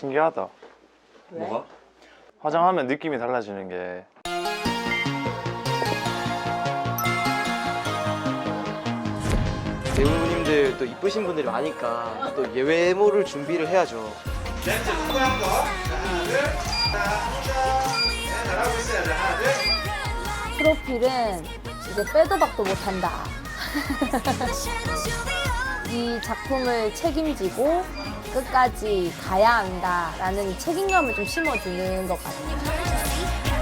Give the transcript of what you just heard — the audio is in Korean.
신기하다. 왜? 뭐가? 화장하면 느낌이 달라지는 게 배우님들 또 이쁘신 분들이 많으니까 또 예 외모를 준비를 해야죠. 렌즈 누구한 거? 하나, 둘. 하나, 둘. 네, 잘하고 있어요. 하나, 둘. 프로필은 이제 빼도 박도 못한다. 이 작품을 책임지고 끝까지 가야 한다라는 책임감을 좀 심어주는 것 같아요.